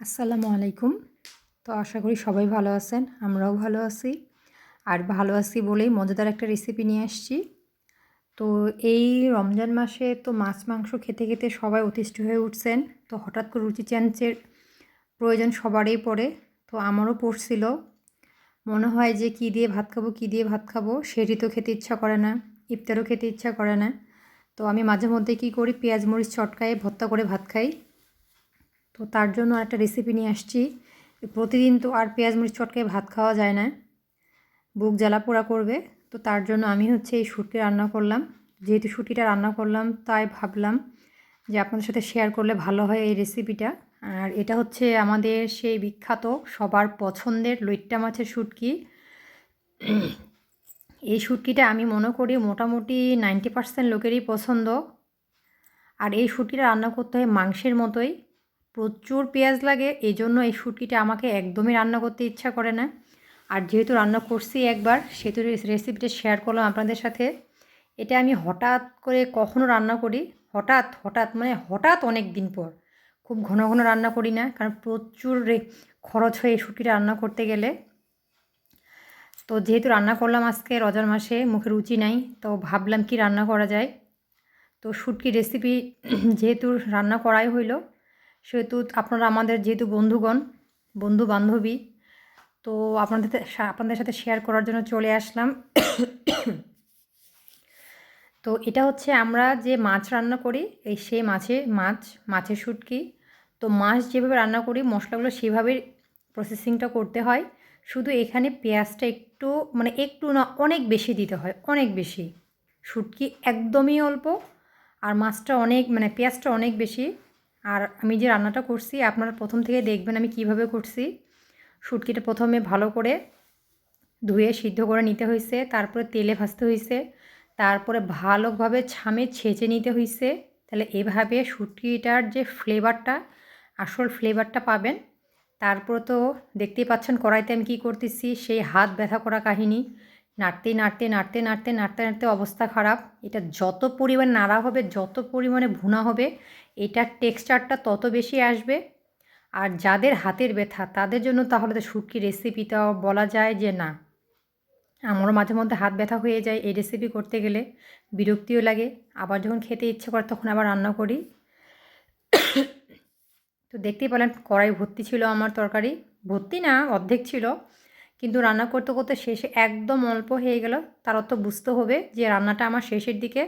আসসালামু আলাইকুম। তো আশা করি সবাই ভালো আছেন, আমরাও ভালো আছি। আর ভালো আছি বলেই মজাদার একটা রেসিপি নিয়ে আসছি। তো এই রমজান মাসে তো মাছ মাংস খেতে খেতে সবাই অতিষ্ঠ হয়ে উঠছেন। তো হঠাৎ করে রুচি চেঞ্জের প্রয়োজন সবারই পড়ে। তো আমারও পড়ছিল। মনে হয় যে কী দিয়ে ভাত খাব, কী দিয়ে ভাত খাব, সেটি তো খেতে ইচ্ছা করে না। ইফতারও খেতে ইচ্ছা করে না। তো আমি মাঝে মধ্যে কী করি, পেঁয়াজ মরিচ চটকায় ভর্তা করে ভাত খাই। তো তার জন্য একটা রেসিপি নিয়ে আসছি। প্রতিদিন তো আর পেঁয়াজ, মরিচ চটকে ভাত খাওয়া যায় না। বুক জ্বালা পোড়া করবে। তো তার জন্য আমি হচ্ছে এই শুটকি রান্না করলাম। যেহেতু শুটিটা রান্না করলাম, তাই ভাবলাম যে আপনাদের সাথে শেয়ার করলে ভালো হয় এই রেসিপিটা আর এটা হচ্ছে আমাদের সেই বিখ্যাত, সবার পছন্দের লইট্টা মাছের শুটকি। এই শুটকিটা আমি মনে করি মোটামুটি নাইনটি পার্সেন্ট লোকেরই পছন্দ। আর এই শুটকিটা রান্না করতে হয় মাংসের মতোই। প্রচুর পেঁয়াজ লাগে এই জন্য এই শুটকিটা আমাকে একদমই রান্না করতে ইচ্ছা করে না। আর যেহেতু রান্না করছি একবার, সেহেতু রেসিপিটা শেয়ার করলাম আপনাদের সাথে। এটা আমি হঠাৎ করে কখনো রান্না করি, হঠাৎ হঠাৎ মানে হঠাৎ অনেক দিন পর। খুব ঘন ঘন রান্না করি না, কারণ প্রচুর খরচ হয় এই শুটকিটা রান্না করতে গেলে। তো যেহেতু রান্না করলাম আজকে, রজার মাসে, মুখে রুচি নাই, তো ভাবলাম কি রান্না করা যায়। তো শুটকি রেসিপি যেহেতু রান্না করাই হইল সেহেতু আপনারা আমাদের যেহেতু বন্ধুগণ বন্ধু বান্ধবী তো আপনাদের আপনাদের সাথে শেয়ার করার জন্য চলে আসলাম। তো এটা হচ্ছে আমরা যে মাছ রান্না করি, এই সেই মাছে মাছ, মাছের শুটকি। তো মাছ যেভাবে রান্না করি, মশলাগুলো সেভাবে প্রসেসিংটা করতে হয়। শুধু এখানে পেঁয়াজটা একটু মানে একটু না, অনেক বেশি দিতে হয়, অনেক বেশি। শুটকি একদমই অল্প, আর মাছটা অনেক মানে পেঁয়াজটা অনেক বেশি। আর আমি যে রান্নাটা করছি, আপনারা প্রথম থেকে দেখবেন আমি কীভাবে করছি। শুটকিটা প্রথমে ভালো করে ধুয়ে সিদ্ধ করে নিতে হয়েছে, তারপরে তেলে ভাজতে হয়েছে, তারপরে ভালোভাবে ছামে ছেঁচে নিতে হয়েছে। তাহলে এভাবে শুটকিটার যে ফ্লেভারটা আসল ফ্লেভারটা পাবেন। তারপর তো দেখতেই পাচ্ছেন কড়াইতে আমি কী করতেছি, সেই হাত ব্যথা করা কাহিনী। নাড়তে নাড়তে নাড়তে নাড়তে নাড়তে নাড়তে অবস্থা খারাপ। এটা যত পরিমাণ নাড়া হবে, যত পরিমাণে ভুনা হবে, এটার টেক্সচারটা তত বেশি আসবে। আর যাদের হাতের ব্যথা, তাদের জন্য তাহলে তো শুটকি রেসিপিটাও বলা যায় যে না, আমারও মাঝে মধ্যে হাত ব্যথা হয়ে যায় এই রেসিপি করতে গেলে, বিরক্তিও লাগে। আবার যখন খেতে ইচ্ছে করে তখন আবার রান্না করি। তো দেখতেই পেলেন কড়াই ভর্তি ছিল আমার তরকারি। ভর্তি না, অর্ধেক ছিল। কিন্তু রান্না করতে করতে শেষে একদম অল্প হয়ে গেল। তার অর্থ বুঝতে হবে যে রান্নাটা আমার শেষের দিকে।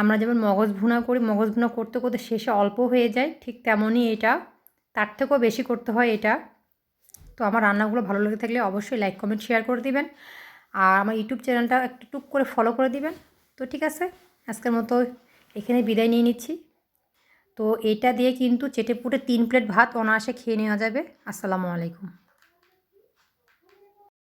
আমরা যেমন মগজ ভুনা করি, মগজ ভুনা করতে করতে শেষে অল্প হয়ে যায়, ঠিক তেমনই এটা। তার থেকেও বেশি করতে হয় এটা। তো আমার রান্নাগুলো ভালো লেগে থাকলে অবশ্যই লাইক, কমেন্ট, শেয়ার করে দিবেন। আর আমার ইউটিউব চ্যানেলটা একটু টুক করে ফলো করে দিবেন। তো ঠিক আছে, আজকের মতো এখানে বিদায় নিয়ে নিচ্ছি। তো এটা দিয়ে কিন্তু চেটে পুটে তিন প্লেট ভাত অনায়াসে খেয়ে নেওয়া যাবে। আসসালামু আলাইকুম।